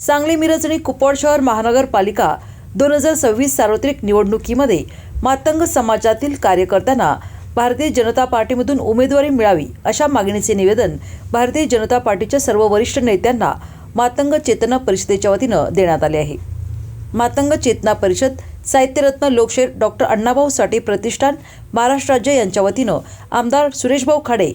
सांगली मिरज आणि कुपवाड शहर महानगरपालिका दोन हजार सव्वीस सार्वत्रिक निवडणुकीमध्ये मातंग समाजातील कार्यकर्त्यांना भारतीय जनता पार्टीमधून उमेदवारी मिळावी अशा मागणीचे निवेदन भारतीय जनता पार्टीच्या सर्व वरिष्ठ नेत्यांना मातंग चेतना परिषदेच्या वतीनं देण्यात आले आहे. मातंग चेतना परिषद साहित्यरत्न लोकशाहीर डॉक्टर अण्णाभाऊ साठे प्रतिष्ठान महाराष्ट्र राज्य यांच्या वतीनं आमदार सुरेशभाऊ खाडे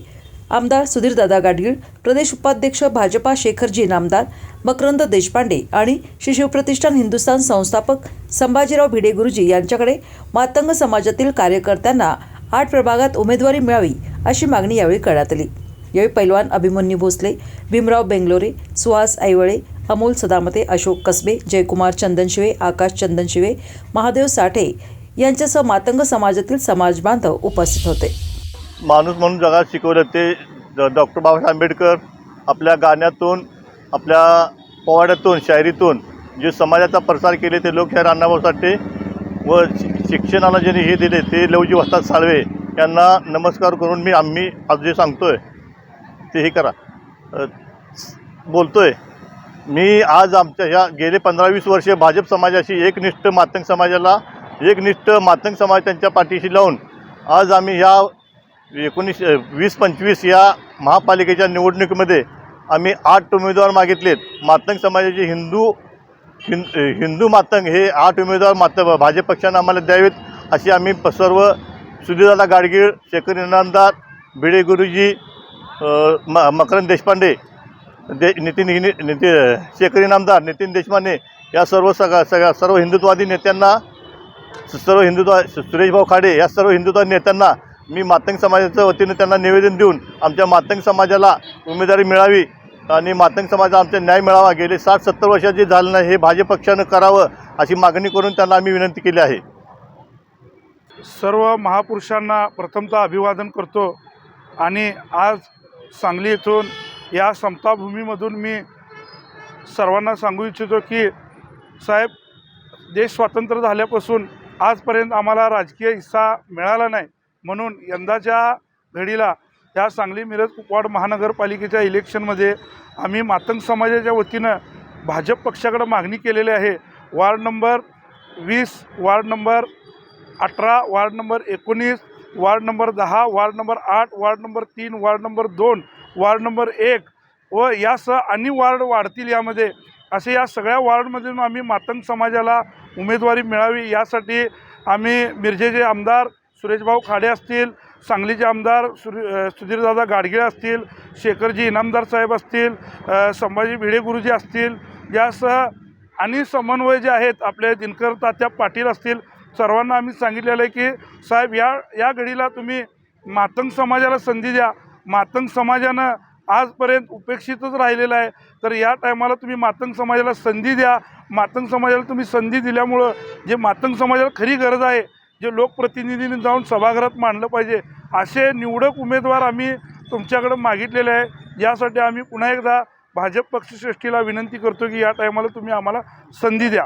आमदार सुधीरदादा गाडगीळ प्रदेश उपाध्यक्ष भाजपा शेखरजी नामदार मकरंद देशपांडे आणि श्री शिवप्रतिष्ठान हिंदुस्थान संस्थापक संभाजीराव भिडे गुरुजी यांच्याकडे मातंग समाजातील कार्यकर्त्यांना आठ प्रभागात उमेदवारी मिळावी अशी मागणी यावेळी करण्यात आली. यावेळी पैलवान अभिमन्यू भोसले भीमराव बेंगलोरे सुहास ऐवळे अमोल सदामते अशोक कसबे जयकुमार चंदनशिवे आकाश चंदनशिवे महादेव साठे यांच्यासह मातंग समाजातील समाजबांधव उपस्थित होते. माणूस म्हणून जगात शिकवलं ते डॉक्टर बाबासाहेब आंबेडकर आपल्या गाण्यातून आपल्या पोवाड्यातून शायरीतून जे समाजाचा प्रसार केले ते लोकशाहीर अण्णाभाऊ साठे व शिक्षणाला ज्यांनी हे दिले ते लवजी वस्ताद साळवे यांना नमस्कार करून मी आम्ही आज जे आहे ते हे करा. बोलतो आहे मी आज आमच्या ह्या गेले पंधरा वीस वर्षे भाजप समाजाशी एकनिष्ठ मातंग समाजाला एकनिष्ठ मातंग समाज त्यांच्या पाठीशी लावून आज आम्ही ह्या एकोणीस वीस पंचवीस या महापालिकेच्या निवडणुकीमध्ये आम्ही आठ उमेदवार मागितलेत. मातंग समाजाचे हिंदू हिं हिंदू मातंग हे आठ उमेदवार मात भाजप पक्षानं आम्हाला द्यावेत अशी आम्ही प- सर्व सुधीरदादा गाडगीळ शेखर इनामदार भिडे गुरुजी म मकरंद देशपांडे दे नितीन हिनी निती शेखर इनामदार नितीन देशपांडे या सर्व सगळ्या सगळ्या सर्व हिंदुत्ववादी नेत्यांना सर्व हिंदुत्व सुरेशभाऊ खाडे या सर्व हिंदुत्व नेत्यांना मी मातंग समाजाच्या वतीने त्यांना निवेदन देऊन आमच्या मातंग समाजाला उमेदवारी मिळावी आणि मातंग समाजाला आमचा न्याय मिळावा. गेले साठ सत्तर वर्षाचे झालं नाही हे भाजप पक्षानं करावं अशी मागणी करून त्यांना आम्ही विनंती केली आहे. सर्व महापुरुषांना प्रथमतः अभिवादन करतो आणि आज सांगली येथून या समताभूमीमधून मी सर्वांना सांगू इच्छितो की साहेब देश स्वातंत्र्य झाल्यापासून आजपर्यंत आम्हाला राजकीय हिस्सा मिळाला नाही. म्हणून यंदाच्या घडीला या सांगली मिरज कुपवाड महानगरपालिकेच्या इलेक्शनमध्ये आम्ही मातंग समाजाच्या वतीनं भाजप पक्षाकडे मागणी केलेली आहे. वार्ड नंबर वीस वार्ड नंबर अठरा वार्ड नंबर एकोणीस वार्ड नंबर दहा वार्ड नंबर आठ वार्ड नंबर तीन वार्ड नंबर दोन वार्ड नंबर एक व यासह आणि वार्ड वाढतील यामध्ये असे या सगळ्या वार्डमधून आम्ही मातंग समाजाला उमेदवारी मिळावी यासाठी आम्ही मिरजेचे आमदार सुरेशभाऊ खाडे असतील सांगलीचे आमदार सुरी सुधीरदादा गाडगीळ असतील शेखरजी इनामदार साहेब असतील संभाजी भिडे गुरुजी असतील यासह आणि समन्वय जे आहेत आपले दिनकर तात्या पाटील असतील सर्वांना आम्ही सांगितलेलं आहे की साहेब या या घडीला तुम्ही मातंग समाजाला संधी द्या. मातंग समाजानं आजपर्यंत उपेक्षितच राहिलेलं आहे. तर या टायमाला तुम्ही मातंग समाजाला संधी द्या. मातंग समाजाला तुम्ही संधी दिल्यामुळं जे मातंग समाजाला खरी गरज आहे जे लोकप्रतिनिधींनी जाऊन सभागृहात मांडलं पाहिजे असे निवडक उमेदवार आम्ही तुमच्याकडं मागितलेले आहे. यासाठी आम्ही पुन्हा एकदा भाजप पक्षश्रेष्ठीला विनंती करतो की या टायमाला तुम्ही आम्हाला संधी द्या.